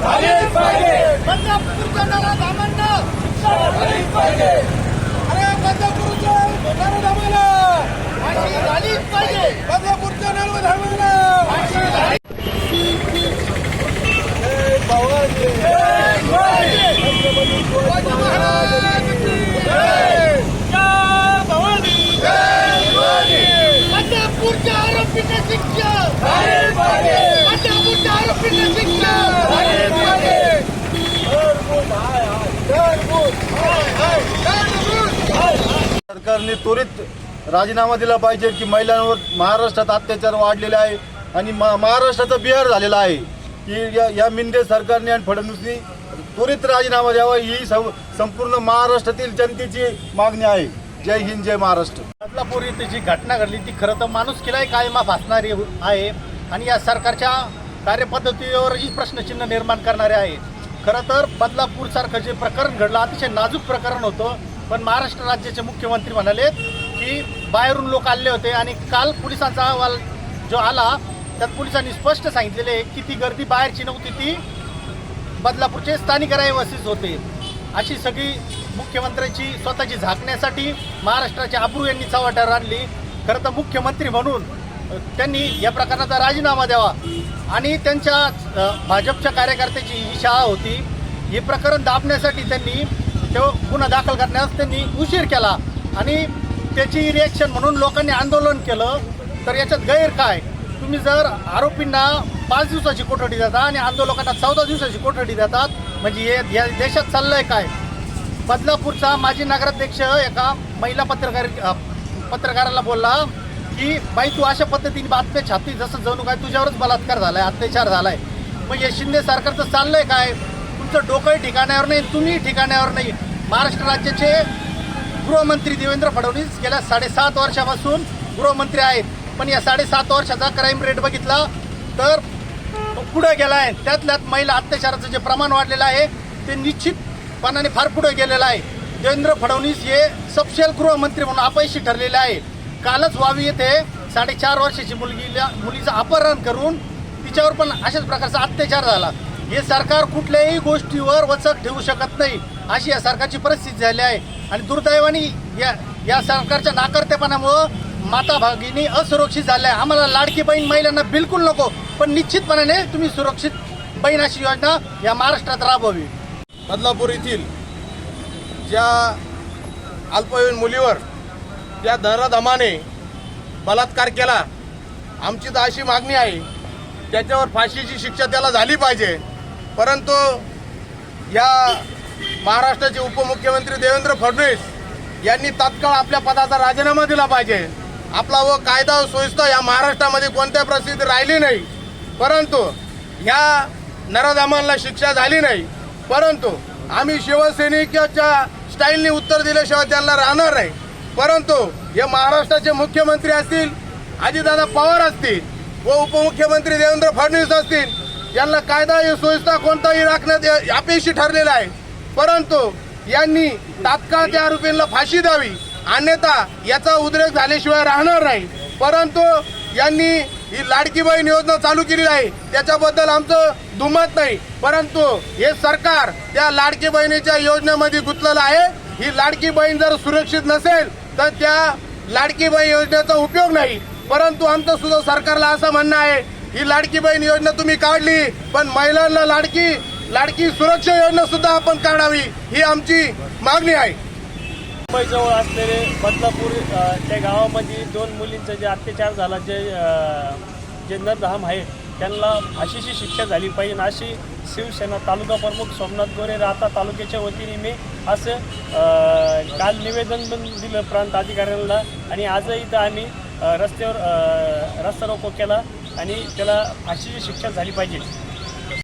झालीच पाहिजे बदलापूरच्या नराधामांना झालीच पाहिजे अरे बदलापूरच्या नराधामाला फाशी झालीच पाहिजे बदलापूरच्या नराधामाला फाशी झाली बदलापूरच्या आरोपींना शिक्षा झालीच पाहिजे बदलापूरच्या आरोपींना शिक्षा झालीच पाहिजे सरकारने त्वरित राजीनामा दिला पाहिजे की महिलांवर महाराष्ट्रात अत्याचार वाढलेले आहे आणि महाराष्ट्राचा बिहार झालेला आहे. की या या मिंदे सरकारने आणि फडणवीसनी त्वरित राजीनामा द्यावा ही सं- संपूर्ण महाराष्ट्रातील जनतेची मागणी आहे. जय हिंद जय महाराष्ट्र. बदलापूर इथे जी घटना घडली ती खरं तर माणुसकीलाही कायमा भासणारी आहे. आणि या सरकारच्या कार्यपद्धतीवरही प्रश्नचिन्ह निर्माण करणारे आहे खरं तर बदलापूरसारखं जे प्रकरण घडलं अतिशय नाजूक प्रकरण होतं. पण महाराष्ट्र राज्याचे मुख्यमंत्री म्हणाले की बाहेरून लोक आले होते आणि काल पोलिसांचा अहवाल जो आला त्यात पोलिसांनी स्पष्ट सांगितलेले की ती गर्दी बाहेरची नव्हती ती बदलापूरचे स्थानिक रहिवासीच होते. अशी सगळी मुख्यमंत्र्यांची स्वतःची झाकण्यासाठी महाराष्ट्राच्या अब्रू यांनी चव्हाट्यावर आणली खरं तर मुख्यमंत्री म्हणून त्यांनी या प्रकरणाचा राजीनामा द्यावा. आणि त्यांच्या भाजपच्या कार्यकर्त्याची ही शाळा होती. हे प्रकरण दाबण्यासाठी त्यांनी तो गुन्हा दाखल करण्यास त्यांनी उशीर केला. आणि त्याची रिॲक्शन म्हणून लोकांनी आंदोलन केलं. तर याच्यात गैर काय? तुम्ही जर आरोपींना पाच दिवसाची कोठडी देता आणि आंदोलकांना चौदा दिवसाची कोठडी देतात म्हणजे हे या देशात चाललंय काय? बदलापूरचा माजी नगराध्यक्ष एका महिला पत्रकार पत्रकाराला बोलला की बाई तू अशा पद्धतीने बातम्या छापते जसं जणू काय तुझ्यावरच बलात्कार झालाय अत्याचार झालाय. मग हे शिंदे सरकारचं चाललंय काय? तुमचं डोकंही ठिकाण्यावर नाही तुम्ही ठिकाण्यावर नाही. महाराष्ट्र राज्याचे गृहमंत्री देवेंद्र फडणवीस गेल्या साडेसात वर्षापासून गृहमंत्री आहेत. पण या साडेसात वर्षाचा क्राईम रेट बघितला तर पुढे गेला आहे त्यातल्यात महिला अत्याचाराचं जे प्रमाण वाढलेलं आहे ते निश्चितपणाने फार पुढे गेलेलं आहे. देवेंद्र फडणवीस हे सपशेल गृहमंत्री म्हणून अपयशी ठरलेले आहे. कालच वावी येथे साडेचार वर्षाची मुलगीला मुलीचं अपहरण करून तिच्यावर पण अशाच प्रकारचा अत्याचार झाला. हे सरकार कुठल्याही गोष्टीवर वचक ठेवू शकत नाही अशी या सरकारची परिस्थिती झाली आहे. आणि दुर्दैवाने या या सरकारच्या नाकर्तेपणामुळं माता भगिनी असुरक्षित झाल्या आहे. आम्हाला लाडकी बहीण महिलांना बिलकुल नको पण निश्चितपणाने तुम्ही सुरक्षित बहीण अशी योजना या महाराष्ट्रात राबवावी. बदलापूर येथील ज्या अल्पवयीन मुलीवर त्या दरदमाने बलात्कार केला. आमची तर अशी मागणी आहे त्याच्यावर फाशीची शिक्षा त्याला झाली पाहिजे. परंतु या महाराष्ट्राचे उपमुख्यमंत्री देवेंद्र फडणवीस यांनी तात्काळ आपल्या पदाचा राजीनामा दिला पाहिजे. आपला व कायदा व सुव्यवस्था या महाराष्ट्रामध्ये कोणत्या प्रसिद्धी राहिली नाही. परंतु ह्या नराधामांना शिक्षा झाली नाही. परंतु आम्ही शिवसैनिकाच्या स्टाईलने उत्तर दिल्याशिवाय त्यांना राहणार नाही. परंतु हे महाराष्ट्राचे मुख्यमंत्री असतील अजितदादा पवार असतील व उपमुख्यमंत्री देवेंद्र फडणवीस असतील यांना कायदा व सुव्यवस्था कोणताही राखण्यात अपेक्षित ठरलेला आहे. परंतु यांनी तात्काळ त्या आरोपींना फाशी द्यावी अन्यथा याचा उद्रेक झाल्याशिवाय राहणार नाही. परंतु यांनी ही लाडकी बहीण योजना चालू केली आहे त्याच्याबद्दल आमचं दुमत नाही. परंतु हे सरकार त्या लाडकी बहिणीच्या योजनेमध्ये गुंतलेलं आहे. ही लाडकी बहीण जर सुरक्षित नसेल तर त्या लाडकी बहीण योजनेचा उपयोग नाही. परंतु आमचं सुद्धा सरकारला असं म्हणणं आहे ही लाडकी बहीण योजना तुम्ही काढली पण महिलांना लाडकी लाडकी सुरक्षा योजना सुद्धा आपण काढावी ही आमची मागणी आहे. मुंबईजवळ असलेले बदलापूर त्या गावामध्ये दोन मुलींचा जे अत्याचार झाला जे जे नरधाम आहे त्यांना फाशीची शिक्षा झाली पाहिजे. अशी शिवसेना तालुका प्रमुख सोमनाथ गोरे राहता तालुक्याच्या वतीने मी असं काल निवेदन पण दिलं प्रांत अधिकाऱ्यांना आणि आजही इथं आम्ही रस्त्यावर रस्ता रोको केला आणि त्याला फाशीची शिक्षा झाली पाहिजे.